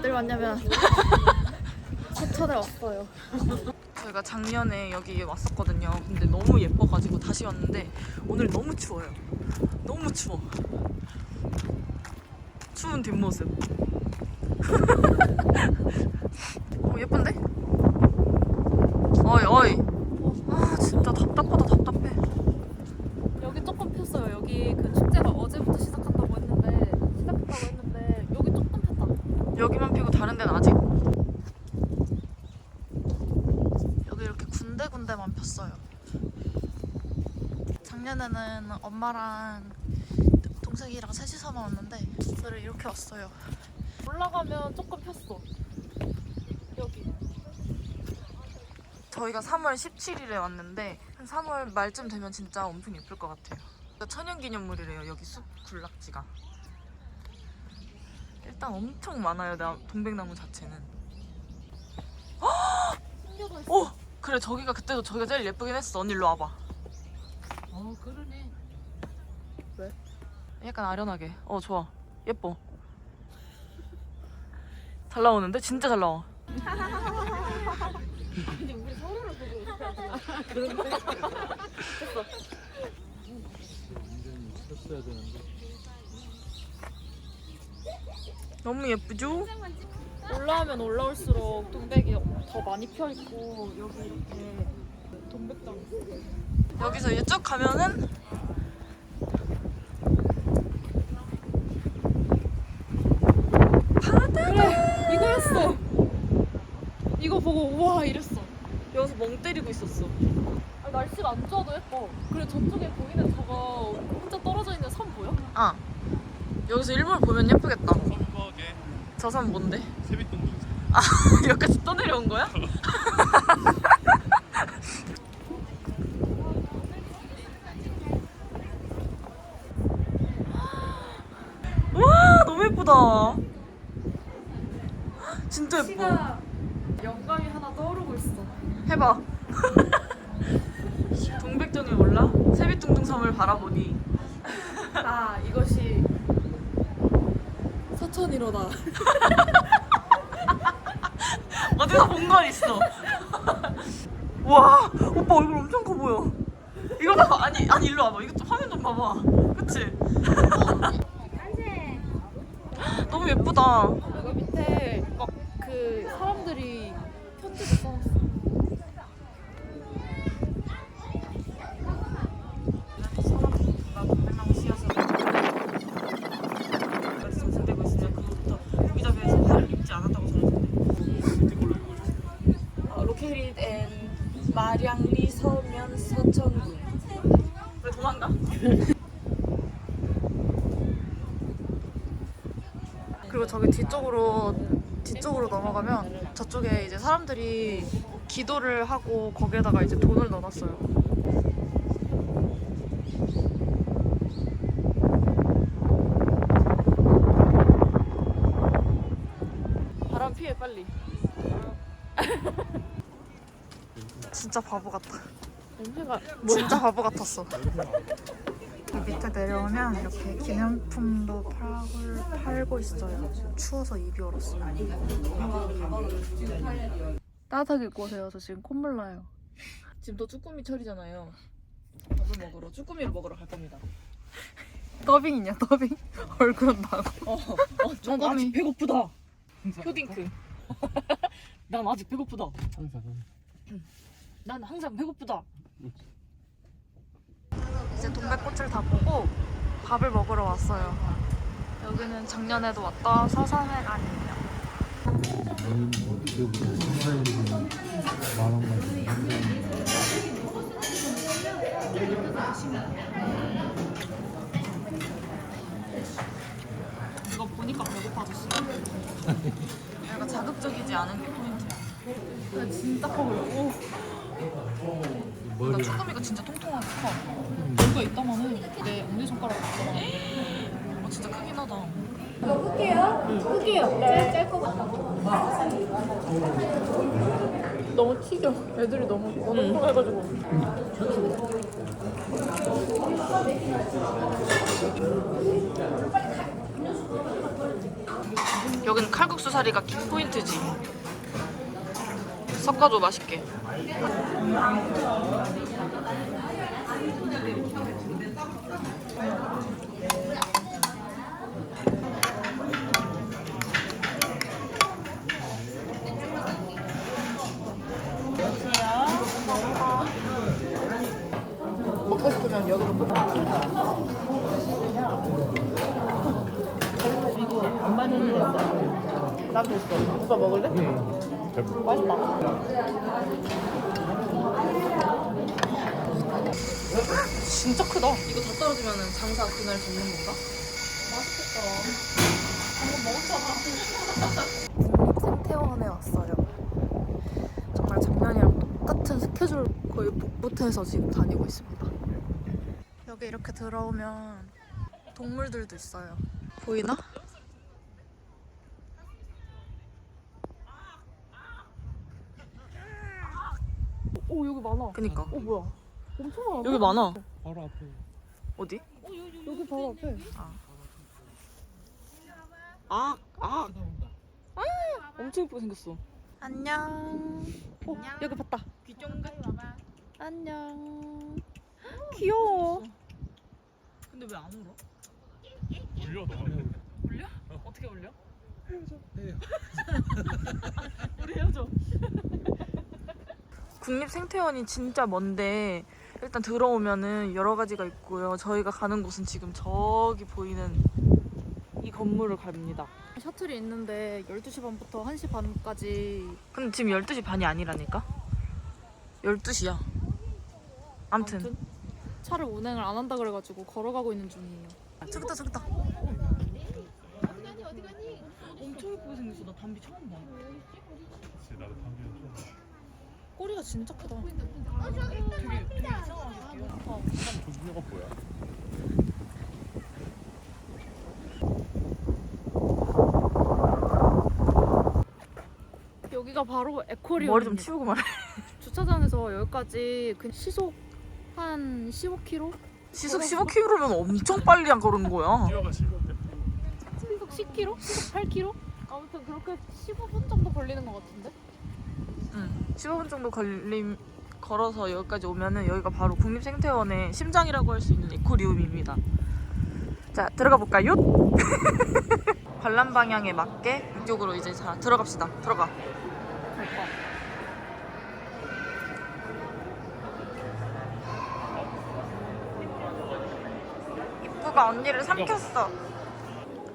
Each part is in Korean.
어딜 왔냐면 서천에 왔어요. 저희가 작년에 여기 왔었거든요. 근데 너무 예뻐가지고 다시 왔는데 오늘 너무 추워요. 너무 추워. 추운 뒷모습. 어, 예쁜데? 어이 어이. 아 진짜 답답하다 답답해. 여기 조금 폈어요. 여기 그 축제가 어제부터 시작한다고 했는데 시작했다고 했는데 여기 조금 폈다. 여기만 피고 다른 데는 아직. 여기 이렇게 군데군데만 폈어요. 작년에는 엄마랑 동생이랑 셋이서만 왔는데 오늘은 이렇게 왔어요. 올라가면 조금 폈어. 여기. 저희가 3월 17일에 왔는데 한 3월 말쯤 되면 진짜 엄청 예쁠 것 같아요. 천연기념물이래요 여기 숲 군락지가. 일단 엄청 많아요 나 동백나무 자체는. 오 그래 저기가 그때도 저기가 제일 예쁘긴 했어. 언니 일로 와봐. 어 그러네. 약간 아련하게. 어 좋아. 예뻐. 잘 나오는데 진짜 잘 나와. 근데 우리 서로를 보고 있어야 완전히 쳤어야 되는데 너무 예쁘죠? 올라오면 올라올수록 동백이 더 많이 펴 있고 여기 이렇게 동백당. 여기서 이제 쭉 가면은 그래 이거였어. 이거 보고 우와 이랬어. 여기서 멍 때리고 있었어. 아, 날씨가 안 좋아도 예뻐. 그래 저쪽에 보이는 저거 혼자 떨어져 있는 섬 보여? 아 여기서 일몰 보면 예쁘겠다. 저 산 뭔데? 세빛동동 여기까지 떠내려온 거야? 와 너무 예쁘다. 진짜 예뻐. 시가 영감이 하나 떠오르고 있어. 해봐. 동백전을 몰라? 세빛둥둥섬을 바라보니 아 이것이 서천이로다. 어디서 본 건 있어. 와 오빠 얼굴 엄청 커 보여. 이거 봐 아니 아니 일로 와봐 이거 좀 화면 좀 봐봐. 그치? 너무 예쁘다. 여기 밑에 막 그 사람들이 편지도 써놨어. 사람 동백나무 씨앗을 말씀드리고 있으면 그거부터 여기저기에서 팔을 입지 않았다고 전해졌네. 어, 로케리드 앤 마량리 서면 서천군. 왜 도망가? 그리고 저기 뒤쪽으로 뒤쪽으로 넘어가면 저쪽에 이제 사람들이 기도를 하고 거기에다가 이제 돈을 넣어놨어요. 바람 피해 빨리. 진짜 바보 같다. 냄새가 진짜 바보 같았어. 이 밑에 내려오면 이렇게 기념품도 팔고, 팔고 있어요. 추워서 입이 얼었어요. 따뜻하게 입고 오세요. 저 지금 콧물 나요. 지금 또 쭈꾸미 철이잖아요. 밥을 먹으러 쭈꾸미를 먹으러 갈 겁니다. 더빙이냐 더빙? 얼굴은 나고. 어, 난 쭈꾸미. 아직 배고프다. 효딩크. 난 아직 배고프다. 항상 난 항상 배고프다. 이제 동백꽃을 다 보고 밥을 먹으러 왔어요. 여기는 작년에도 왔던 서산회관이에요. 이거 보니까 배고파졌어. 약간 자극적이지 않은 게 포인트야. 근데 진짜 커 보여. 오. 나 쭈꾸미가 진짜 통통하게 커. 여기가 있다마는 내 엄지손가락 같잖아. 어, 진짜 크긴 하다. 너무 튀겨. 애들이 너무 어눌해가지고. 여기 여긴 칼국수 사리가 키 포인트지. 섞어줘 맛있게. 그날 접는 건가? 생태원에 왔어요. 정말 작년이랑 똑같은 스케줄 거의 복부터해서 지금 다니고 있습니다. 여기 이렇게 들어오면 동물들도 있어요. 보이나? 오 여기 많아. 그니까. 어 뭐야? 엄청 많아. 여기 많아. 바로 앞에 어디? 여기 바로 앞에. 아, 아. 엄청 예쁘게 생겼어. 안녕. 어 여기 봤다. 안녕. 귀여워. 근데 왜 안 울어? 울려 너무 울려? 어떻게 울려? 우리 헤어져. 국립생태원이 진짜 먼데 일단 들어오면은 여러 가지가 있고요. 저희가 가는 곳은 지금 저기 보이는 이 건물을 갑니다. 셔틀이 있는데 12시 반부터 1시 반까지 근데 지금 12시 반이 아니라니까? 12시야. 암튼. 아무튼 차를 운행을 안 한다 그래가지고 걸어가고 있는 중이에요. 저기다 저기다. 엄청 예쁘게 생겼어. 나 담비 처음 봐. 나도 담비는 처음 꼬리가 진짜 크다. 되게 되게 이상하게 귀여워. 저기가 뭐야? 여기가 바로 에코리움입니다. 머리 좀 치우고 말해. 주차장에서 여기까지 그 시속 한 15km? 시속 15km면 엄청 빨리 안 걸은 거야. 시속 10km? 시속 8km? 아무튼 그렇게 15분 정도 걸리는 것 같은데? 응. 15분 정도 걸림 걸어서 여기까지 오면은 여기가 바로 국립생태원의 심장이라고 할 수 있는 에코리움입니다. 자 들어가 볼까요? 관람 방향에 맞게 이쪽으로 이제 자 들어갑시다. 들어가. 이쁘가 언니를 삼켰어.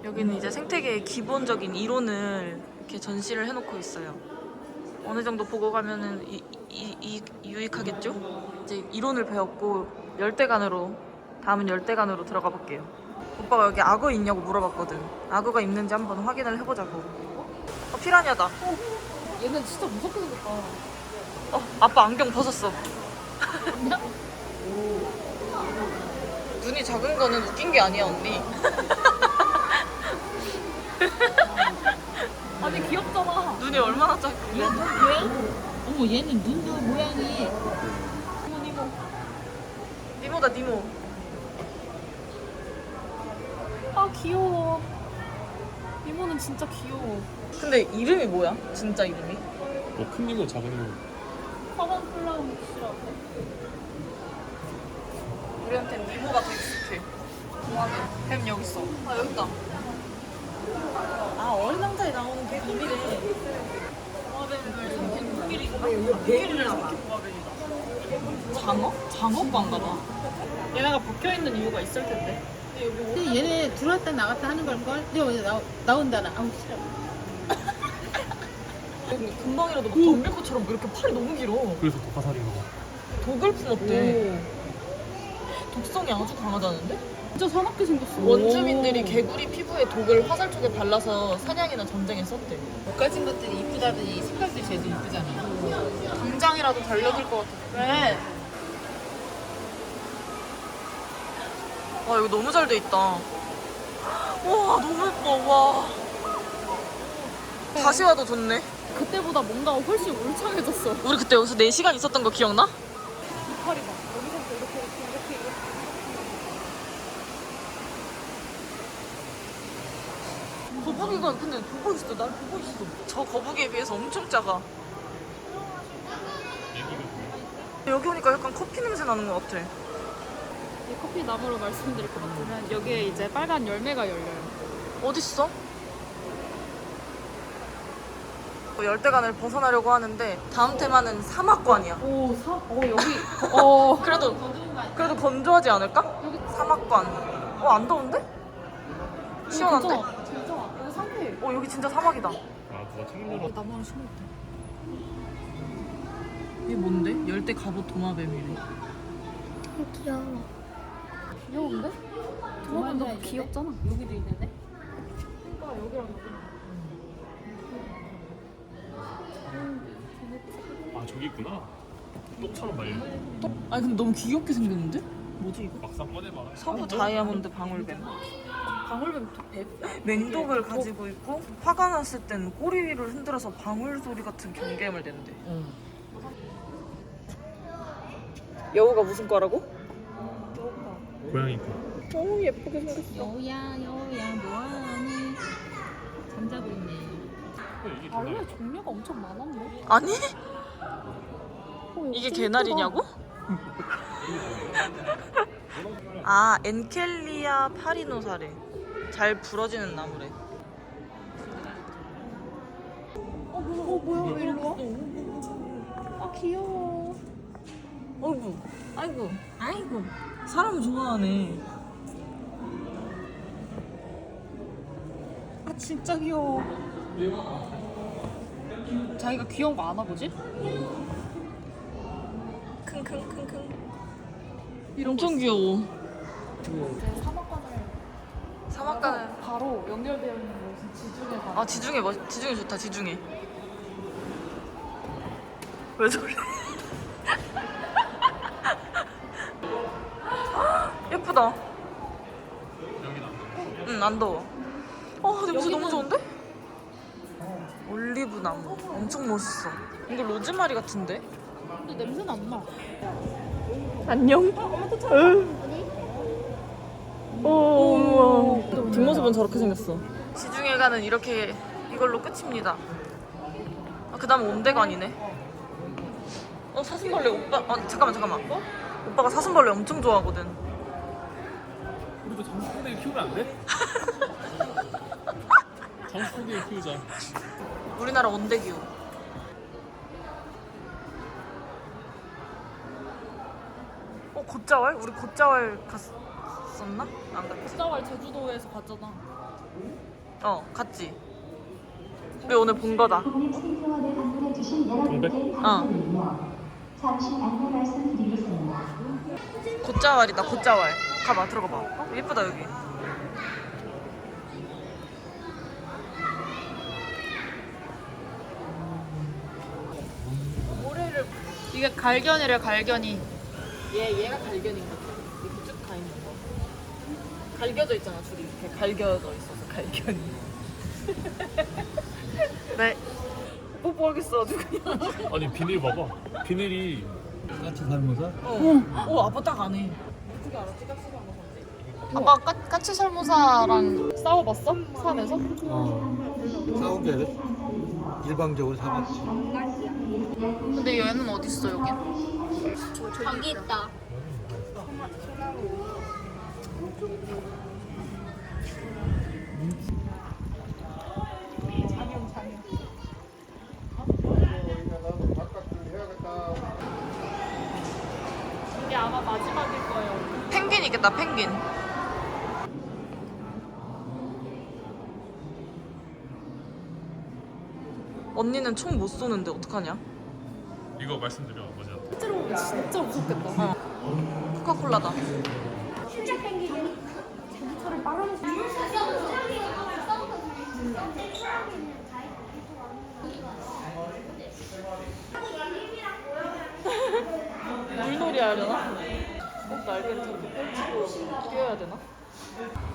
여기는 이제 생태계의 기본적인 이론을 이렇게 전시를 해놓고 있어요. 어느 정도 보고 가면은 이, 이, 이, 유익하겠죠? 이제 이론을 배웠고 열대간으로 다음은 열대간으로 들어가 볼게요. 오빠가 여기 악어 있냐고 물어봤거든. 악어가 있는지 한번 확인을 해보자고. 어 피라냐다. 얘는 진짜 무섭게 생겼다. 어 아빠 안경 벗었어. 눈이 작은 거는 웃긴 게 아니야 언니. 아니 귀엽잖아. 눈이 얼마나 작그 어머 얘는 눈도 모양이 니모다 니모. 아 귀여워. 이모는 진짜 귀여워. 근데 이름이 뭐야? 진짜 이름이? 뭐큰 놈은 작은 놈은 화관 플라우스라고. 우리한텐 니모가 더 익숙해. 좋아해. 뱀 여기 있어. 아 여기 있다. 아 어린 남자에 나오는 개 뱀이래. 보아뱀을 코끼리 코끼리를 이렇게 보아뱀이다. 장어? 장어과인가 봐. 얘네가 박혀 있는 이유가 있을 텐데. 근데 얘네 들어왔다 나갔다 하는 걸걸? 근데 여기 나, 나온다 나 아우 싫어 금방이라도 막 덤빌 것처럼 이렇게 팔이 너무 길어. 그래서 독화살인가 봐 독을 품었대. 독성이 아주 강하다는데? 진짜 사납게 생겼어. 원주민들이 개구리 피부에 독을 화살 쪽에 발라서 사냥이나 전쟁에 썼대. 못 가진 것들이 이쁘다더니 색깔도 쟤도 이쁘잖아 당장이라도 달려들 것 같아. 그래. 와 이거 너무 잘 돼 있다. 와 너무 예뻐 와. 다시 와도 좋네. 그때보다 뭔가 훨씬 울창해졌어. 우리 그때 여기서 4시간 있었던 거 기억나? 이파리 봐. 여기서부터 이렇게 이렇게 이렇게 이렇게. 거북이가 근데 보고 있어. 날 보고 있어. 저 거북이에 비해서 엄청 작아. 여기 오니까 약간 커피 냄새 나는 것 같아. 이 커피 나무로 말씀드릴 것 같으면 여기에 이제 빨간 열매가 열려요. 어딨어? 어, 열대관을 벗어나려고 하는데 다음 테마는 사막관이야. 오, 사, 어, 여기, 어. 그래도 그래도 건조하지 않을까? 여기 사막관. 어 안 더운데? 시원한데? 어 여기 진짜 사막이다. 아 누가 책임져라 나무를 심었대. 이게 뭔데? 열대 갑옷 도마뱀이래. 귀여운데? 도마뱀 너무 귀엽잖아. 여기도 있는데? 오빠 여기랑 여기. 아 저기 있구나 똑처럼 말려 아니 근데 너무 귀엽게 생겼는데? 뭐지 이거? 막상 꺼내봐 서부 다이아몬드 방울뱀. 방울뱀 또 배. 맹독을 가지고 있고 화가 났을 땐 꼬리 위를 흔들어서 방울 소리 같은 경계음을 낸대. 여우가 무슨 과라고? 고양이 거오 예쁘게 생겼어. 여우야 여우야 뭐하니? 잠자고 있네. 정말 종류가 엄청 많았네. 아니 어, 이게 개나리냐고? 아 엔켈리아 파리노사래. 잘 부러지는 나무래. 어, 뭐야, 어, 뭐야, 왜 이리 와? 아, 귀여워. 어이구, 아이고, 아이고. 사람 좋아하네. 아, 진짜 귀여워. 자기가 귀여운 거 아나 보지? 킁킁킁킁. 엄청 귀여워. 사막가는 바로 연결되어 있는 곳은 지중해 가. 아 지중해 멋 지중해 좋다 지중해. 왜 저래? 예쁘다. 여기는 안 돼. 응안 더워. 어 냄새 너무 좋은데? 올리브 나무 엄청 멋있어. 이거 로즈마리 같은데? 근데 냄새는 안 나. 안녕. 오, 우와. 뒷모습은 저렇게 생겼어. 지중해가는 이렇게 이걸로 끝입니다. 아, 그 다음 온대관이네. 어, 사슴벌레 오빠. 아, 잠깐만, 잠깐만. 오빠가 사슴벌레 엄청 좋아하거든. 우리도 장수풍뎅이 키우면 안 돼? 장수풍뎅이 키우자 우리나라 온대기후. 곶자왈? 우리 곶자왈 갔었나? 안 갔지? 숫자왈 제주도에서 봤잖아. 어, 갔지. 우리 오늘 본 거다. 어. 잠시 안내 말씀드리겠습니다. 곶자왈이다 곶자왈 가봐 들어가 봐 어, 예쁘다 여기 모래를 이게 갈견이래, 갈견이. 얘 얘가 갈견인 것 같아 이렇게 쭉 가 있는 거. 갈겨져 있잖아 줄이 이렇게. 갈겨져 있어서 갈견이. 네. 뽀뽀하겠어 그냥. 아니 비닐 봐봐. 비닐이 까치 살모사? 어. 오 아빠 딱 안해 아빠 까, 까치 설모사랑 싸워봤어? 산에서? 어 싸운 게 일방적으로 사봤지 근데 얘는 어딨어, 여긴? 저기 있다. 이게 아마 마지막일 거예요. 펭귄 있겠다 펭귄 언니는 총 못 쏘는데 어떡하냐? 이거 말씀드려 아버지한테 실제로 진짜 무섭겠다. 코카콜라다 물놀이 하려나? 꼭 날개를 저렇게 펼치고 뛰어야 되나?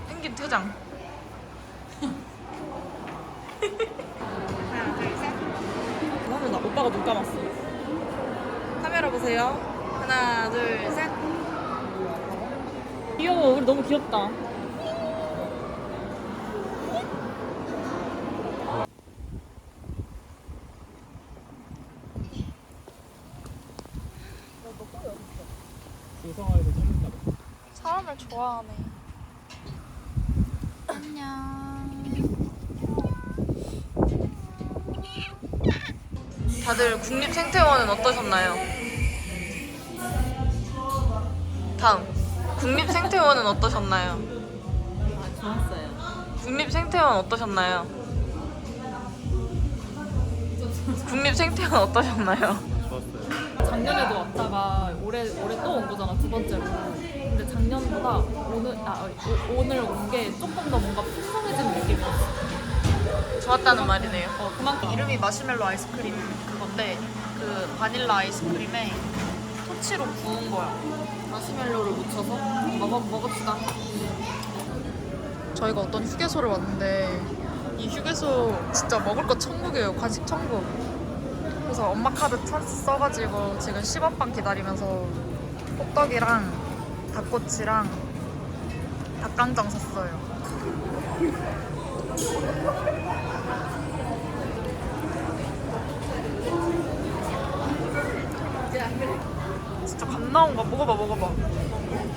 펭귄 퇴장 보고 눈 감았어. 카메라 보세요. 하나, 둘, 셋. 귀여워. 우리 너무 귀엽다. 사람을 좋아하네. 다들 국립 생태원은 어떠셨나요? 다음. 국립 생태원은 어떠셨나요? 좋았어요. 국립 생태원 어떠셨나요? 국립 생태원 어떠셨나요? 좋았어요. 작년에도 왔다가 올해 올해 또 온 거잖아 두 번째로. 근데 작년보다 오늘 아 오, 오늘 온 게 조금 더 뭔가 풍성해진 느낌이었어. 좋았다는 말이네요. 어 그만큼 이름이 마시멜로 아이스크림 그건데 그 바닐라 아이스크림에 토치로 구운 거야. 마시멜로를 묻혀서 먹어 먹읍시다. 저희가 어떤 휴게소를 왔는데 이 휴게소 진짜 먹을 거 천국이에요. 간식 천국. 그래서 엄마 카드 써가지고 지금 10원빵 기다리면서 호떡이랑 닭꼬치랑 닭강정 샀어요. 진짜 감 나온 거 먹어봐 먹어봐.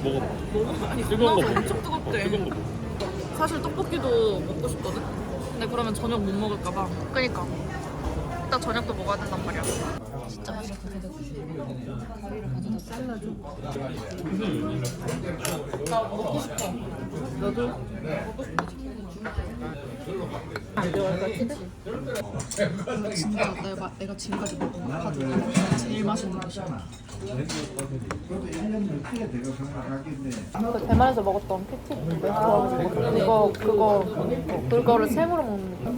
먹어봐. 먹어 아니 뜨거운 거 엄청 먹어. 뜨겁대. 어, 뜨거운 거. 사실 떡볶이도 먹고 싶거든. 근데 그러면 저녁 못 먹을까봐. 그니까 일단 저녁도 먹어야 된단 말이야 진짜 내가, 대만에서 먹었던 패티 이거 그거 그거를 생으로 먹는 거.